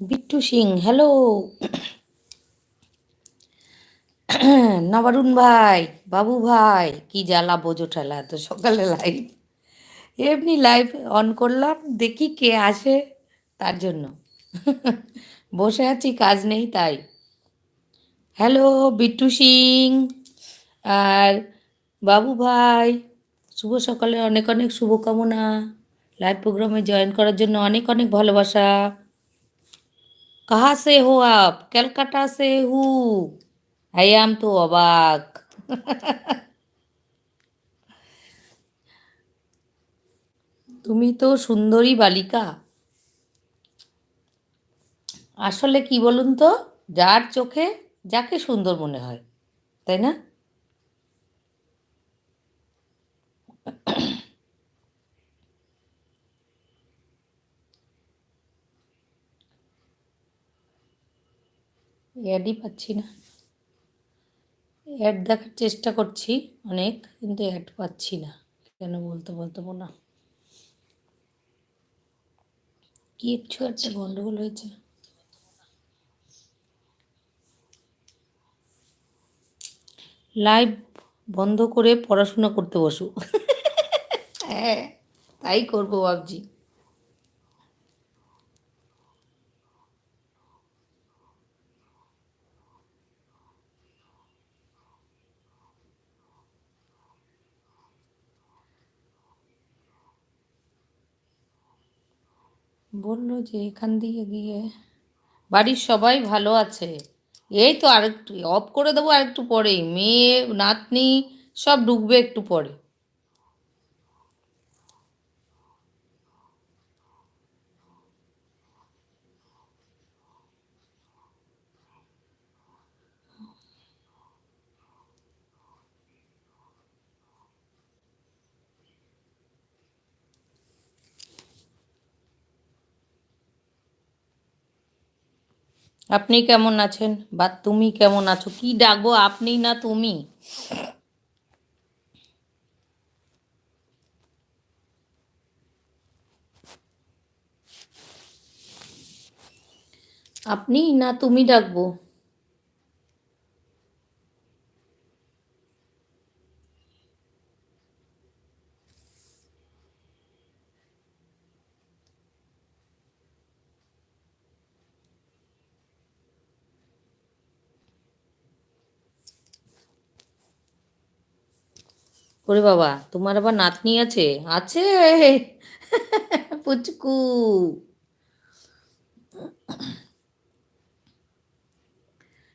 Bittu Singh hello Nabarun ভাই, বাবু ভাই, কি জ্বালা বোঝো ঠেলা, এত সকালে লাইভ এমনি লাইভ অন করলাম, দেখি কে আসে তার জন্য। বসে আছি, কাজ নেই তাই। হ্যালো বিট্টু সিং। আর বাবু ভাই, শুভ সকালে অনেক অনেক শুভকামনা। লাইভ প্রোগ্রামে জয়েন করার জন্য অনেক অনেক ভালোবাসা। कहाँ से हो आप कलकत्ता से हूँ आई एम तो অবাক তুমি তো সুন্দরী বালিকা আসলে কি বলুন তো যার চোখে যাকে সুন্দর মনে হয় তাই না অ্যাডই পাচ্ছি না। অ্যাড দেখার চেষ্টা করছি অনেক, কিন্তু অ্যাড পাচ্ছি না। কেন বলতে বলতে না। কি একটু একটা গন্ডগোল হয়েছে। লাইভ বন্ধ করে পড়াশোনা করতে বসু। হ্যাঁ তাই করব ভাবছি। বলল যে এখান দিয়ে গিয়ে, বাড়ির সবাই ভালো আছে। এই তো আরেকটু, অফ করে দেবো আরেকটু পরেই। মেয়ে, নাতনি, সব ঢুকবে একটু পরে। আপনি কেমন আছেন? বা তুমি কেমন আছো? কি ডাকবো? আপনি না তুমি? আপনি না তুমি ডাকবো? ওরে বাবা, তোমার আবার নাতনি আছে? আছে? পুচকু।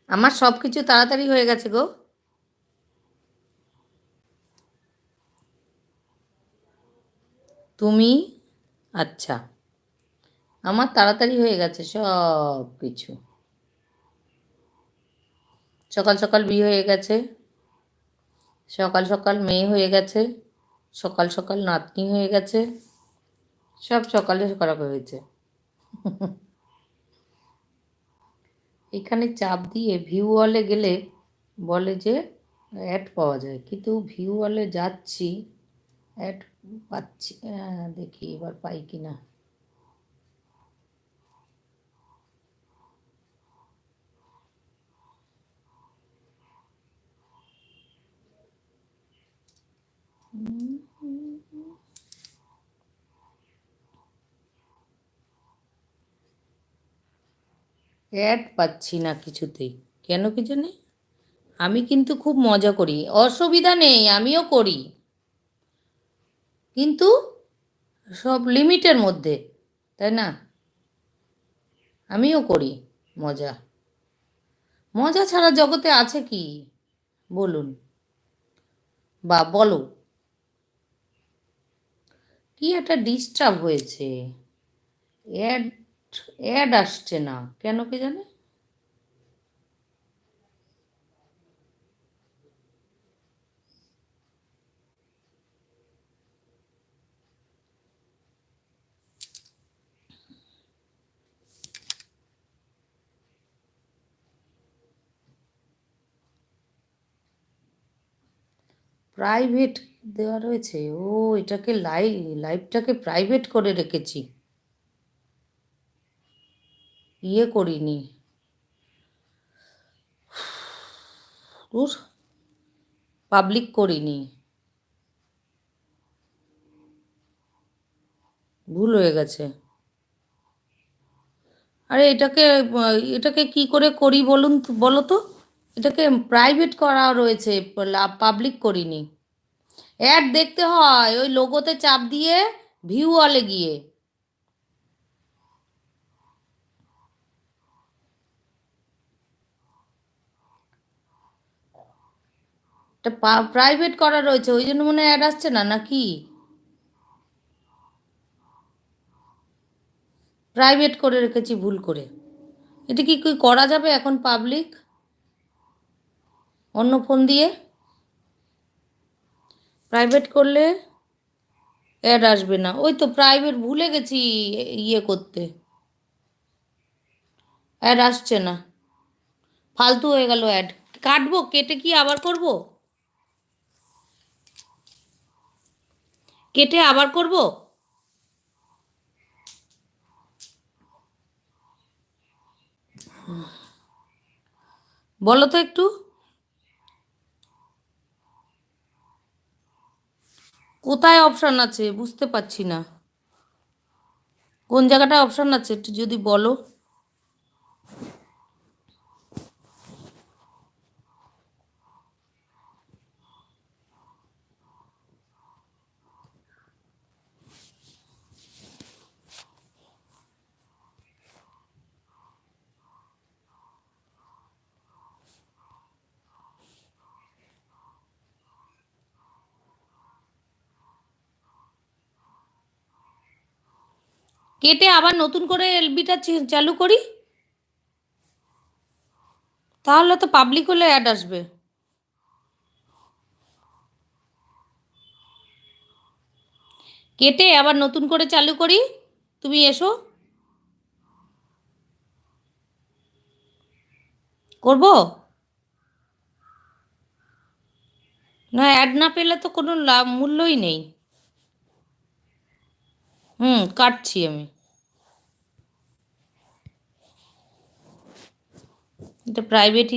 আমার সব কিছু তাড়াতাড়ি হয়ে গেছে গো। তুমি? আচ্ছা। আমার তাড়াতাড়ি হয়ে গেছে সব কিছু সকাল সকাল বিয়ে হয়ে গেছে। সকাল সকাল মেয়ে হয়ে গেছে, সকাল সকাল নাতনি হয়ে গেছে, সব সকালে সকাল হয়েছে। এখানে চাপ দিয়ে ভিউ ওয়ালে গেলে বলে যে অ্যাড পাওয়া যায়, কিন্তু ভিউ ওয়ালে যাচ্ছি অ্যাড পাচ্ছি দেখি এবার পাই কি না অ্যাড পাচ্ছি না কিছুতেই কেন কি জানে? আমি কিন্তু খুব মজা করি। অসুবিধা নেই, আমিও করি। কিন্তু সব লিমিটের মধ্যে, তাই না? আমিও করি মজা। মজা ছাড়া জগতে আছে কি? বলুন। বা বলো। কি একটা ডিস্টার্ব হয়েছে? অ্যাড অ্যাড আসছে না। কেন কে জানে? প্রাইভেট দেওয়া রয়েছে। ও, এটাকে লাইভ লাইভটাকে প্রাইভেট করে রেখেছি। ইয়ে করিনি। পাবলিক করিনি। ভুল হয়ে গেছে। আরে এটাকে এটাকে কি করে করি বলুন বলো তো? এটাকে প্রাইভেট করা রয়েছে পাবলিক করিনি। অ্যাড দেখতে হয়, ওই লোগোতে চাপ দিয়ে ভিউ অলে গিয়ে। এটা প্রাইভেট করা রয়েছে, ওই জন্য মনে অ্যাড আসছে না, নাকি? প্রাইভেট করে রেখেছি, ভুল করে। এটা কি কি করা যাবে এখন পাবলিক অন্য ফোন দিয়ে? প্রাইভেট করলে অ্যাড আসবে না। ওই তো প্রাইভেট ভুলে গেছি ইয়ে করতে। অ্যাড আসছে না। ফালতু হয়ে গেল অ্যাড কাটবো, কেটে কি আবার করব? কেটে আবার করব? বলো তো একটু। কোথায় অপশান আছে? বুঝতে পারছি না। কোন জায়গাটায় অপশান আছে? একটু যদি বলো। কেটে আবার নতুন করে এলবিটা চালু করি? তাহলে তো পাবলিক হলে অ্যাড আসবে। কেটে আবার নতুন করে চালু করি? তুমি এসো। করব? না অ্যাড না পেলে তো কোনো লাভ মূল্যই নেই। হুম কাটছি আমি এটা প্রাইভেটই